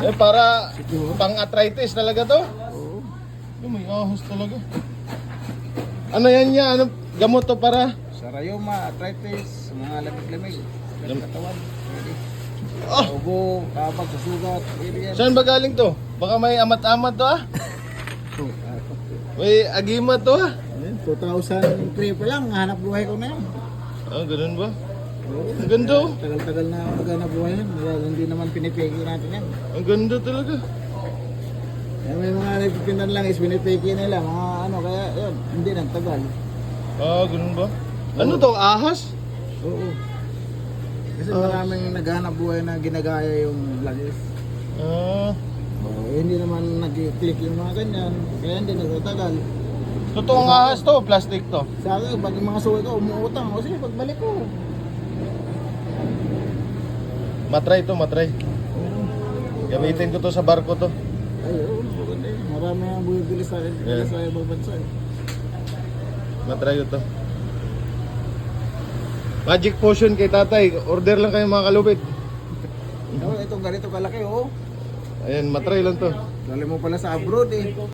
Eh, para Siguro. pang-arthritis talaga to. Oo. Oh, may ahos talaga. Ano yan niya? Ano gamot to para? Sa rayoma, arthritis, mga lamig-lamig. Lam- Katawan. Pwede. Oh, Ubo, kabag, sugat. Pwede yan. saan ba galing to? Baka may amat-amat to ah. Ah, May agimat to ah. Ayun, 2003 pa lang, hanap buhay ko na yan. Ah, ganun ba? Ang ganda oh. Tagal-tagal na ako naghanap buhay yan. Hindi naman pinipigil natin yan. Ang ganda talaga. Eh, may mga nagpipindan lang is pinipigil nila. Mga ano, kaya yun, hindi nagtagal. Ah, ganun ba? Ano to? Ahas? Oo. Kasi Ah. maraming naghanap buhay na ginagaya yung langis. Ah, Oo, eh, hindi naman nag-click yung mga ganyan. Kaya hindi nagtatagal. totoong ahas to, plastic to. Sa akin, pag yung mga suwi ko, umuutang. O sige, pagbalik ko. Matry to, matry. Gamitin ko to sa barko to. Ay, oo, maganda yun. Marami ang bumibili sa akin Yeah. sa ibang bansa. eh. Matry ko to. Magic potion kay tatay. Order lang kayo mga kalupit. Oh, itong ganito kalaki, oh. Ayan, matry lang to. Dali mo pala sa abroad eh.